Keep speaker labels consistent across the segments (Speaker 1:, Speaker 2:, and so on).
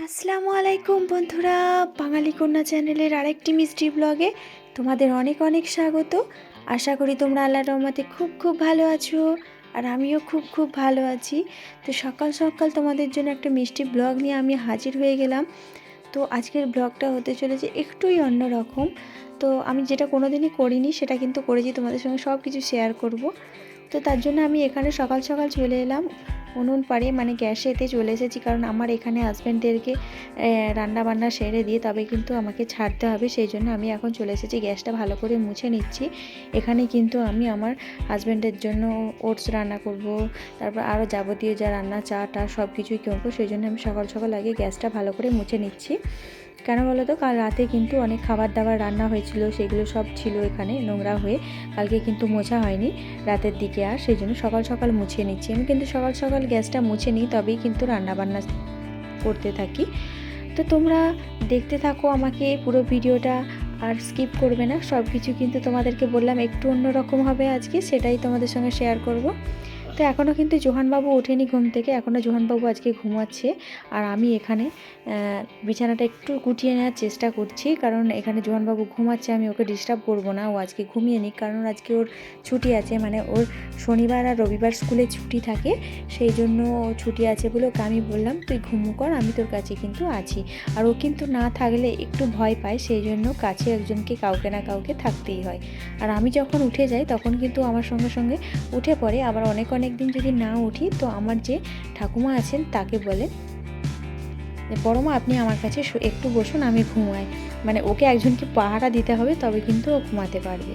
Speaker 1: আসসালামু আলাইকুম বন্ধুরা, বাঙালি কন্যা চ্যানেলের আরেকটি মিষ্টি ব্লগে তোমাদের অনেক অনেক স্বাগত। আশা করি তোমরা আল্লাহর রহমতে খুব খুব ভালো আছো আর আমিও খুব খুব ভালো আছি। তো সকাল সকাল তোমাদের জন্য একটা মিষ্টি ব্লগ নিয়ে আমি হাজির হয়ে গেলাম। তো আজকের ব্লগটা হতে চলেছে একটুই অন্যরকম তো আমি যেটা কোনো দিনই করিনি, সেটা কিন্তু করেছি, তোমাদের সঙ্গে সব কিছু শেয়ার করব। তো তার জন্য আমি এখানে সকাল সকাল চলে এলাম। উনুন পাড়ে মানে গ্যাসেতে চলে এসেছি। কারণ আমার এখানে হাজব্যান্ডদেরকে রান্না বান্না সেরে দিয়ে তবে কিন্তু আমাকে ছাড়তে হবে। সেই জন্য আমি এখন চলে এসেছি। গ্যাসটা ভালো করে মুছে নিচ্ছি। এখানে কিন্তু আমি আমার হাজব্যান্ডের জন্য ওটস রান্না করব। তারপর আরও যাবতীয় যা রান্না চা টা সব কিছুই করব। সেই জন্য আমি সকাল সকাল আগে গ্যাসটা ভালো করে মুছে নিচ্ছি। কেন বলো তো? কাল রাতে কিন্তু অনেক খাবার দাবার রান্না হয়েছিল, সেগুলো সব ছিল এখানে, নোংরা হয়ে। কালকে কিন্তু মোছা হয়নি রাতের দিকে আর সেই জন্য সকাল সকাল মুছিয়ে নিচ্ছি। আমি কিন্তু সকাল সকাল গ্যাসটা মুছে নিই, তবেই কিন্তু রান্না বান্না করতে থাকি। তো তোমরা দেখতে থাকো আমাকে পুরো ভিডিওটা আর স্কিপ করবে না। সব কিছু কিন্তু তোমাদেরকে বললাম, একটু অন্যরকম হবে আজকে, সেটাই তোমাদের সঙ্গে শেয়ার করব। তো এখনও কিন্তু জোহানবাবু ওঠেনি ঘুম থেকে। এখনও জোহানবাবু আজকে ঘুমাচ্ছে। আর আমি এখানে বিছানাটা একটু গুটিয়ে নেওয়ার চেষ্টা করছি। কারণ এখানে জোহানবাবু ঘুমাচ্ছে, আমি ওকে ডিস্টার্ব করব না। ও আজকে ঘুমিয়ে নিক। কারণ আজকে ওর ছুটি আছে। মানে ওর শনিবার আর রবিবার স্কুলে ছুটি থাকে। সেই জন্য ও ছুটি আছে বলে ওকে আমি বললাম, তুই ঘুমু কর, আমি তোর কাছে কিন্তু আছি। আর ও কিন্তু না থাকলে একটু ভয় পায়। সেই জন্য কাছে একজনকে কাউকে না কাউকে থাকতেই হয়। আর আমি যখন উঠে যাই, তখন কিন্তু আমার সঙ্গে সঙ্গে উঠে পড়ে। আবার অনেক অনেক দিন যদি না উঠি, তো আমার যে ঠাকুমা আছেন তাকে বলে যে বড় মা আপনি আমার কাছে একটু বসুন, আমি ঘুমাই। মানে ওকে একজনকে পাহারা দিতে হবে, তবে কিন্তু ও ঘুমাতে পারবে।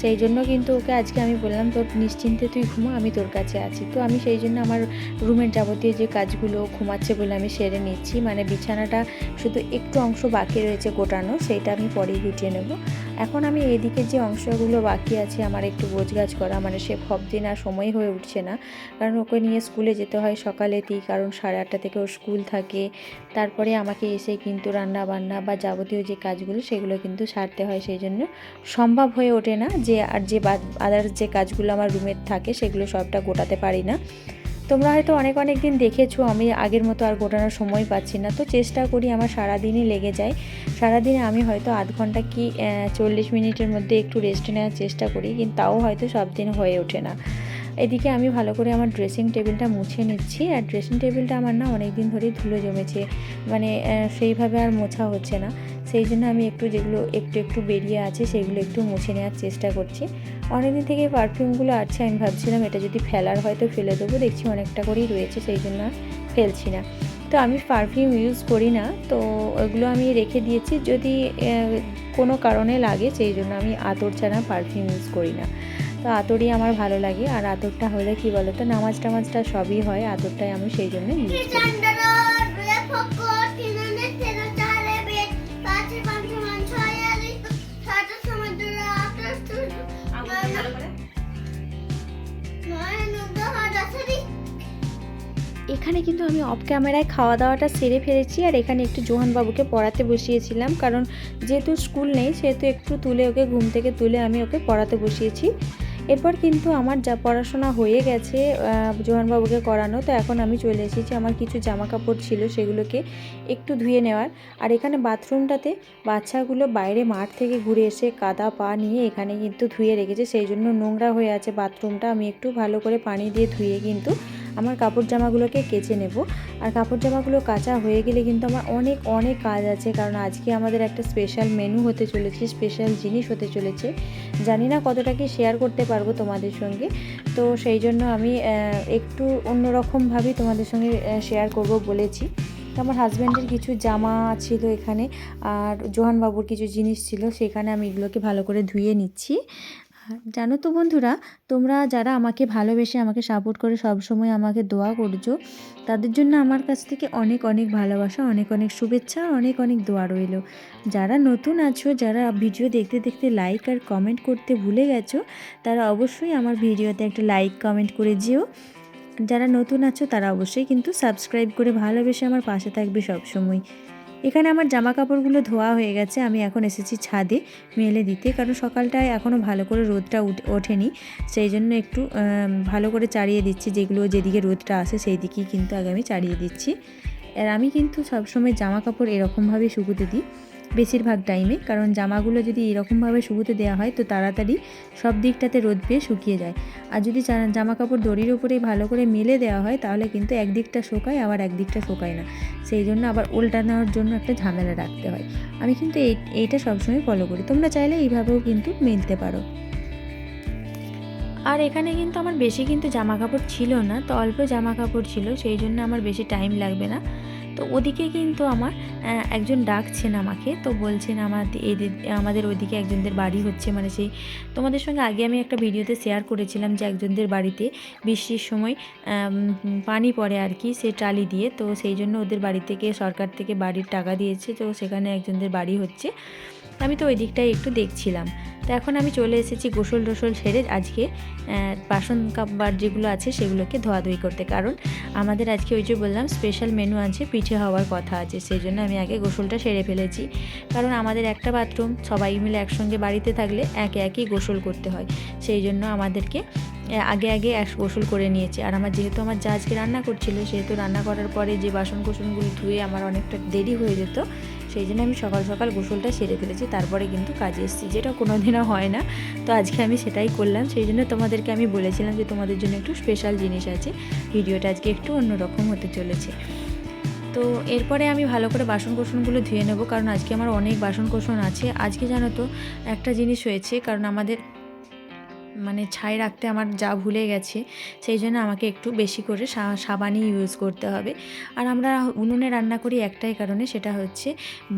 Speaker 1: সেই জন্য কিন্তু ওকে আজকে আমি বললাম, তোর নিশ্চিন্তে তুই ঘুমা, আমি তোর কাছে আছি। তো আমি সেই জন্য আমার রুমের যাবতীয় যে কাজগুলো ঘুমাচ্ছে বলে আমি সেরে নিচ্ছি। মানে বিছানাটা শুধু একটু অংশ বাকি রয়েছে গোটানো, সেইটা আমি পরেই গুটিয়ে নেব। এখন আমি এদিকে যে অংশগুলো বাকি আছে, আমার একটু গোছগাছ করা মানে সে দিন আর সময় হয়ে উঠছে না। কারণ ওকে নিয়ে স্কুলে যেতে হয় সকালেতেই, কারণ সাড়ে আটটা থেকে ওর স্কুল থাকে। তারপরে আমাকে এসে কিন্তু রান্না বান্না বা যাবতীয় যে কাজগুলো, সেগুলো কিন্তু সারতে হয়। সেই জন্য সম্ভব হয়ে ওঠে না যে, আর যে আদার্স যে কাজগুলো আমার রুমের থাকে, সেগুলো সবটা গোটাতে পারি না। তোমরা হয়তো অনেক অনেক দিন দেখেছ, আমি আগের মতো আর গোটানোর সময় পাচ্ছি না। তো চেষ্টা করি আমার সারাদিনই লেগে যায়। সারাদিনে আমি হয়তো আধ ঘণ্টা কি চল্লিশ মিনিটের মধ্যে একটু রেস্ট নেওয়ার চেষ্টা করি, কিন্তু তাও হয়তো সব দিন হয়ে ওঠে না। এদিকে আমি ভালো করে আমার ড্রেসিং টেবিলটা মুছে নিচ্ছি আর ড্রেসিং টেবিলটা আমার না অনেক দিন ধরেই ধুলো জমেছে। মানে সেইভাবে আর মোছা হচ্ছে না। সেই জন্য আমি একটু যেগুলো একটু একটু বেরিয়ে আছে সেগুলো একটু মুছে নেওয়ার চেষ্টা করছি। অনেকদিন থেকে পারফিউমগুলো আছে, আমি ভাবছিলাম এটা যদি ফেলার হয় তো ফেলে দেবো। দেখছি অনেকটা করেই রয়েছে, সেই জন্য ফেলছি না। তো আমি পারফিউম ইউজ করি না, তো ওগুলো আমি রেখে দিয়েছি। যদি কোনো কারণে লাগে সেই জন্য আমি আতর ছাড়া পারফিউম ইউজ করি না। তো আতরই আমার ভালো লাগে। আর আতরটা হলে কি বলো তো নামাজ টামাজটা সবই হয়, আতরটাই আমি সেই জন্য এখানে কিন্তু আমি অফ ক্যামেরায় খাওয়া দাওয়াটা সেরে ফেলেছি, আর এখানে একটু জোহানবাবুকে পড়াতে বসিয়েছিলাম, কারণ যেহেতু স্কুল নেই, সেহেতু একটু তুলে ওকে ঘুম থেকে তুলে আমি ওকে পড়াতে বসিয়েছি। এরপর কিন্তু আমার যা পড়াশোনা হয়ে গেছে জোহানবাবুকে করানো, তো এখন আমি চলে এসেছি। আমার কিছু জামা কাপড় ছিল সেগুলোকে একটু ধুয়ে নেওয়ার। আর এখানে বাথরুমটাতে বাচ্চাগুলো বাইরে মাঠ থেকে ঘুরে এসে কাদা পা নিয়ে এখানে কিন্তু ধুয়ে রেখেছে। সেই জন্য নোংরা হয়ে আছে বাথরুমটা। আমি একটু ভালো করে পানি দিয়ে ধুয়ে কিন্তু আমার কাপড় জামাগুলোকে কেচে নেব। আর কাপড় জামাগুলো কাচা হয়ে গেলে কিন্তু আমার অনেক অনেক কাজ আছে। কারণ আজকে আমাদের একটা স্পেশাল মেনু হতে চলেছে স্পেশাল জিনিস হতে চলেছে। জানি না কতটা কি শেয়ার করতে পারব তোমাদের সঙ্গে। তো সেই জন্য আমি একটু অন্যরকমভাবেই তোমাদের সঙ্গে শেয়ার করব বলেছি। আমার হাজব্যান্ডের কিছু জামা ছিল এখানে। আর জোহানবাবুর কিছু জিনিস ছিল, সেখানে আমি এগুলোকে ভালো করে ধুয়ে নিচ্ছি। জানো তো বন্ধুরা, তোমরা যারা আমাকে ভালোবেসে আমাকে সাপোর্ট করে সব সময় আমাকে দোয়া করছ, তাদের জন্য আমার কাছ থেকে অনেক অনেক ভালোবাসা, অনেক অনেক শুভেচ্ছা, অনেক অনেক দোয়া রইল। যারা নতুন আছো, যারা ভিডিও দেখতে দেখতে লাইক আর কমেন্ট করতে ভুলে গেছো, তারা অবশ্যই আমার ভিডিওতে একটা লাইক কমেন্ট করে যেও। যারা নতুন আছো, তারা অবশ্যই কিন্তু সাবস্ক্রাইব করে ভালোবেসে আমার পাশে থাকবে সব সময় এখানে আমার জামা কাপড়গুলো ধোয়া হয়ে গেছে, আমি এখন এসেছি ছাদে মেলে দিতে, কারণ সকালটায় এখনও ভালো করে রোদটা ওঠেনি, সেই জন্য একটু ভালো করে চাড়িয়ে দিচ্ছি, যেগুলো যেদিকে রোদটা আসে সেই দিকেই কিন্তু আগে আমি চাড়িয়ে দিচ্ছি। আর আমি কিন্তু সবসময় জামা কাপড় এরকমভাবে শুকোতে দিই। বেশিরভাগ টাইমে কারণ জামাগুলো যদি এরকমভাবে শুকোতে দেওয়া হয়, তো তাড়াতাড়ি সব দিকটাতে রোদ পেয়ে শুকিয়ে যায়। আর যদি জামা কাপড় দড়ির উপরে ভালো করে মেলে দেওয়া হয়, তাহলে কিন্তু একদিকটা শোকায়, আবার একদিকটা শোকায় না। সেই জন্য আবার উল্টানোর জন্য একটা ঝামেলা রাখতে হয়। আমি কিন্তু এই, এইটা সবসময় ফলো করি। তোমরা চাইলে এইভাবেও কিন্তু মেলতে পারো। আর এখানে কিন্তু আমার বেশি কিন্তু জামা কাপড় ছিল না, তো অল্প জামা কাপড় ছিল, সেই জন্য আমার বেশি টাইম লাগবে না। তো ওদিকে কিন্তু আমার একজন ডাকছেন আমাকে, তো বলছেন আমার এদের আমাদের ওইদিকে একজনদের বাড়ি হচ্ছে মানে সেই, তোমাদের সঙ্গে আগে আমি একটা ভিডিওতে শেয়ার করেছিলাম যে একজনদের বাড়িতে বৃষ্টির সময় পানি পড়ে আর কি, সে টালি দিয়ে, তো সেই জন্য ওদের বাড়ি থেকে সরকার থেকে বাড়ির টাকা দিয়েছে, তো সেখানে একজনদের বাড়ি হচ্ছে। আমি তো ওই দিকটাই একটু দেখছিলাম। তো এখন আমি চলে এসেছি গোসল টোসল সেরে আজকে বাসন কাপড় যেগুলো আছে সেগুলোকে ধোয়াধুয়ি করতে। কারণ আমাদের আজকে ওই যে বললাম স্পেশাল মেনু আছে, পিঠে হওয়ার কথা আছে সেই জন্য আমি আগে গোসলটা সেরে ফেলেছি। কারণ আমাদের একটা বাথরুম সবাই মিলে একসঙ্গে বাড়িতে থাকলে একে একেই গোসল করতে হয়। সেই জন্য আমাদেরকে আগে আগে এক গোসল করে নিয়েছি। আর আমার যেহেতু আমার যা আজকে রান্না করছিল, সেহেতু রান্না করার পরে যে বাসন কোসনগুলো ধুয়ে আমার অনেকটা দেরি হয়ে যেত সেই জন্য আমি সকাল সকাল গোসলটা সেরে ফেলেছি, তারপরে কিন্তু কাজে এসেছি, যেটা কোনো দিনও হয় না। তো আজকে আমি সেটাই করলাম, সেই জন্য তোমাদেরকে আমি বলেছিলাম যে তোমাদের জন্য একটু স্পেশাল জিনিস আছে। ভিডিওটা আজকে একটু অন্যরকম হতে চলেছে। তো এরপরে আমি ভালো করে বাসন কোসনগুলো ধুয়ে নেব, কারণ আজকে আমার অনেক বাসন কোসন আছে। আজকে জানো তো একটা জিনিস হয়েছে, কারণ আমাদের মানে ছাই রাখতে আমার যা ভুলে গেছে, সেই জন্য আমাকে একটু বেশি করে সাবানই ইউজ করতে হবে। আর আমরা উনুনে রান্না করি একটাই কারণে, সেটা হচ্ছে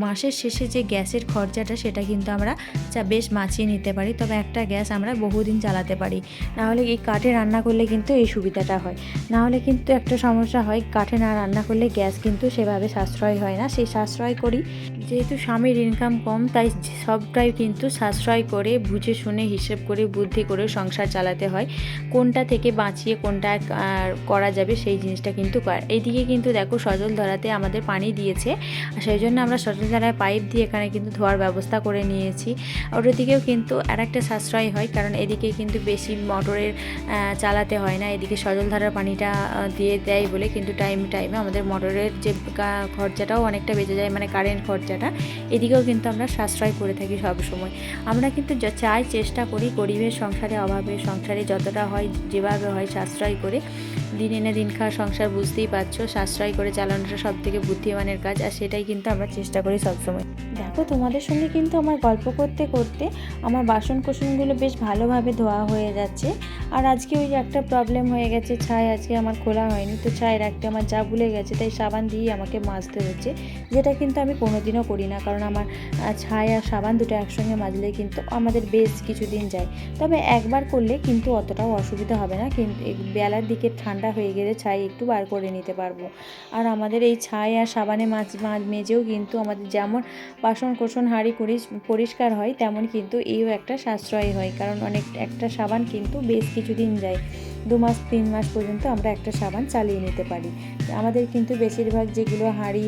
Speaker 1: মাসের শেষে যে গ্যাসের খরচাটা, সেটা কিন্তু আমরা যা বেশ বাঁচিয়ে নিতে পারি। তবে একটা গ্যাস আমরা বহুদিন চালাতে পারি। নাহলে এই কাঠে রান্না করলে কিন্তু এই সুবিধাটা হয়। নাহলে কিন্তু একটা সমস্যা হয়, কাঠে না রান্না করলে গ্যাস কিন্তু সেভাবে সাশ্রয় হয় না। সেই সাশ্রয় করি, যেহেতু স্বামীর ইনকাম কম, তাই সবটাই কিন্তু সাশ্রয় করে, বুঝে শুনে, হিসেব করে, বুদ্ধি করে সংসার চালাতে হয়, কোনটা থেকে বাঁচিয়ে কোনটা করা যাবে সেই জিনিসটা কিন্তু এইদিকে কিন্তু দেখো সজল ধরাতে আমাদের পানি দিয়েছে সেই জন্য আমরা সজল ধারায় পাইপ দিয়ে এখানে কিন্তু ধোয়ার ব্যবস্থা করে নিয়েছি। ওটার দিকেও কিন্তু আর একটা সাশ্রয় হয়, কারণ এদিকে কিন্তু বেশি মোটরের চালাতে হয় না। এদিকে সজল ধারার পানিটা দিয়ে দেয় বলে কিন্তু টাইম, টাইমে আমাদের মোটরের যে খরচাটাও অনেকটা বেঁচে যায় মানে কারেন্ট খরচাটা। এদিকেও কিন্তু আমরা সাশ্রয় করে থাকি সবসময়। আমরা কিন্তু চাই চেষ্টা করি গরিবের সংসারে অভাবে সংসারে যতটা হয় যেভাবে হয় সাশ্রয় করে দিন এনে দিন খাওয়া সংসার বুঝতেই পারছ, সাশ্রয় করে চালানোটা সব থেকে বুদ্ধিমানের কাজ, আর সেটাই কিন্তু আমরা চেষ্টা করি সবসময়। দেখো, তোমাদের সঙ্গে কিন্তু আমার গল্প করতে করতে আমার বাসন কোসনগুলো বেশ ভালোভাবে ধোয়া হয়ে যাচ্ছে। আর আজকে ওই একটা প্রবলেম হয়ে গেছে, ছাই আজকে আমার খোলা হয়নি, তো ছাই রাখতে আমার যা ভুলে গেছে, তাই সাবান দিয়েই আমাকে মাজতে হচ্ছে, যেটা কিন্তু আমি কোনোদিনও করি না, কারণ আমার ছাই আর সাবান দুটো একসঙ্গে মাজলে কিন্তু আমাদের বেশ কিছুদিন যায়। তবে একবার করলে কিন্তু অতটাও অসুবিধা হবে না, কিন্তু বেলার দিকে ঠান্ডা হয়ে গেলে ছাই একটু বার করে নিতে পারব। আর আমাদের এই ছাই আর সাবানে মাছ মাছ মেজেও কিন্তু আমাদের যেমন বাসন কোসন হাঁড়ি পরিষ্কার হয়, তেমন কিন্তু এইও একটা সাশ্রয় হয়। কারণ অনেক, একটা সাবান কিন্তু বেশ কিছুদিন যায়। দু মাস, তিন মাস পর্যন্ত আমরা একটা সাবান চালিয়ে নিতে পারি। আমাদের কিন্তু বেশিরভাগ যেগুলো হাঁড়ি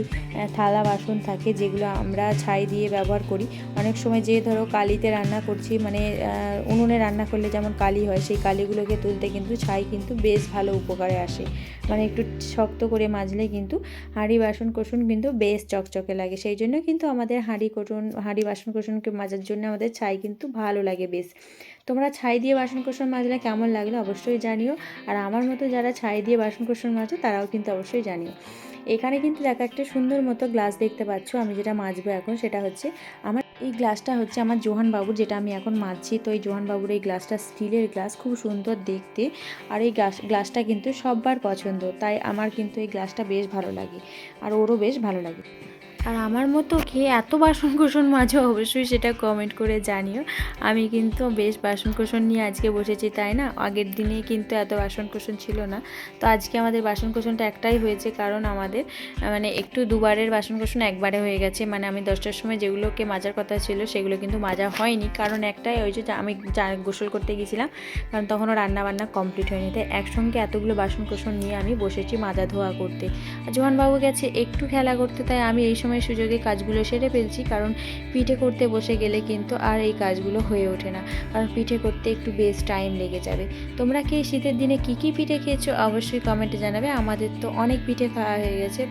Speaker 1: থালা, বাসন থাকে যেগুলো আমরা ছাই দিয়ে ব্যবহার করি, অনেক সময় যে ধরো কালিতে রান্না করছি মানে উনুনে রান্না করলে যেমন কালি হয়, সেই কালিগুলোকে তুলতে কিন্তু ছাই কিন্তু বেশ ভালো উপকারে আসে। মানে একটু শক্ত করে মাজলে কিন্তু হাঁড়ি, বাসন, কোসন কিন্তু বেশ চকচকে লাগে। সেই জন্য কিন্তু আমাদের হাঁড়ি, কোসন, হাঁড়ি, বাসন, কোসনকে মাজার জন্য আমাদের ছাই কিন্তু ভালো লাগে বেশ। তোমরা ছাই দিয়ে বাসন কোসন মাজলে কেমন লাগল অবশ্যই জানিও। আর আমার মতো যারা ছাই দিয়ে বাসন কোসন মাজো, তারাও কিন্তু অবশ্যই জানিও। এখানে কিন্তু দেখো একটা সুন্দর মতো গ্লাস দেখতে পাচ্ছ, আমি যেটা মাজবো এখন সেটা হচ্ছে আমার, এই গ্লাসটা হচ্ছে আমার জোহান বাবুর যেটা আমি এখন মাজছি। তো এই জোহান বাবুর এই গ্লাসটা স্টিলের গ্লাস, খুব সুন্দর দেখতে। আর এই গ্লাস, গ্লাসটা কিন্তু সববার পছন্দ, তাই আমার কিন্তু এই গ্লাসটা বেশ ভালো লাগে। আর ওরও বেশ ভালো লাগে। আর আমার মতো কে এত বাসন কোসন মাঝে অবশ্যই সেটা কমেন্ট করে জানিও। আমি কিন্তু বেশ বাসন কোসন নিয়ে আজকে বসেছি, তাই না? আগের দিনে কিন্তু এত বাসন কোসন ছিল না। তো আজকে আমাদের বাসন কোসনটা একটাই হয়েছে কারণ আমাদের মানে একটু দুবারের বাসন কোসন একবারে হয়ে গেছে। মানে আমি দশটার সময় যেগুলোকে মাজার কথা ছিল সেগুলো কিন্তু মাজা হয়নি। কারণ একটাই ওই যে আমি গোসল করতে গেছিলাম, কারণ তখনও রান্না বান্না কমপ্লিট হয়নি। তাই একসঙ্গে এতগুলো বাসন কোসন নিয়ে আমি বসেছি মাজা ধোয়া করতে। আর জোহানবাবু গেছে একটু খেলা করতে, তাই আমি এই সময় সুযোগে কাজগুলো সেরে ফেলছি, কারণ পিঠে করতে বসে গেলে কিন্তু আর এই কাজগুলো হয়ে ওঠে না। কারণ পিঠে করতে একটু বেশ টাইম লেগে যাবে। তোমরা কি শীতের দিনে কি কি পিঠে খেয়েছো? অবশ্যই কমেন্টে জানাবে। আমাদের তো অনেক পিঠে খাওয়া হয়ে গেছে।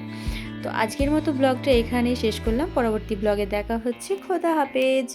Speaker 1: তো আজকের মতো ব্লগটা এখানেই শেষ করলাম। পরবর্তী ব্লগে দেখা হচ্ছে। খোদা হাফেজ!